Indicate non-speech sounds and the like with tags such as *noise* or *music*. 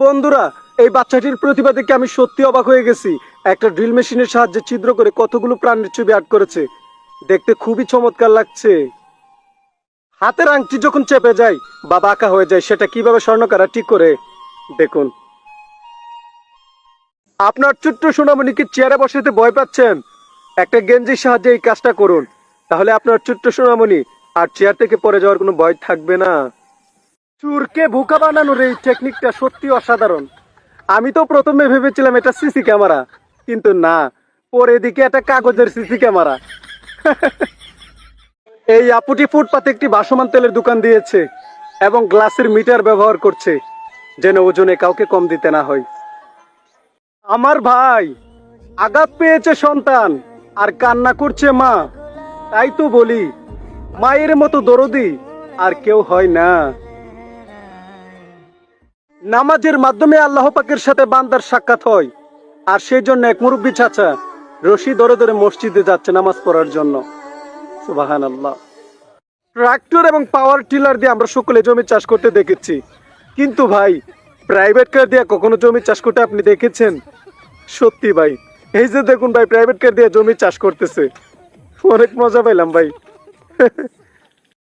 বন্ধুরা, এই বাচ্চাটির প্রতিভা দেখে আমি সত্যি অবাক হয়ে গেছি। একটা ড্রিল মেশিনের সাহায্যে ছিদ্র করে কতগুলো প্রাণীর ছবি আর্ট করেছে। দেখতে খুবই চমৎকার লাগছে। হাতের আংটি যখন চেপে যায় বা বাঁকা হয়ে যায়, সেটা কীভাবে স্বর্ণকারা ঠিক করে? দেখুন। আপনার ছোট্ট সোনামণিকে চেয়ারে বসাতে ভয় পাচ্ছেন? একটা গেঞ্জির সাহায্যে এই কাজটা করুন। তাহলে আপনার ছোট্ট সোনামণি আর চেয়ার থেকে পড়ে যাওয়ার কোনো ভয় থাকবে না। চুরকে বোকা বানানোর এই টেকনিকটা সত্যি অসাধারণ। আমি তো প্রথমে ভেবেছিলাম এটা সিসি ক্যামেরা কিন্তু না, পরে দিকে একটা কাগজের সিসি ক্যামেরা *laughs* এই আপুটি ফুটপাতে একটি বাসমান তেলের দোকান দিয়েছে এবং গ্লাসের মিটার ব্যবহার করছে, যেন ওজনে কাউকে কম দিতে না হয়। আমার ভাই, আঘাত পেয়েছে সন্তান আর কান্না করছে মা, তাই তো বলি, মায়ের মতো দরদি আর কেউ হয় না। নামাজের মাধ্যমে আল্লাহ পাকের সাথে বান্দার সাক্ষাৎ হয়। আর সেই জন্য এক মুরব্বী চাচা রশি ধরে ধরে মসজিদে যাচ্ছে নামাজ পড়ার জন্য। আল্লাহ ট্রাক্টর এবং পাওয়ার টিলার দিয়ে আমরা সকলে জমি চাষ করতে দেখেছি। কিন্তু ভাই প্রাইভেট কার দিয়ে কখনো জমি চাষ করতে আপনি দেখেছেন? সত্যি ভাই, এই যে দেখুন ভাই প্রাইভেট কার দিয়ে জমি চাষ করতেছে। অনেক মজা পাইলাম ভাই।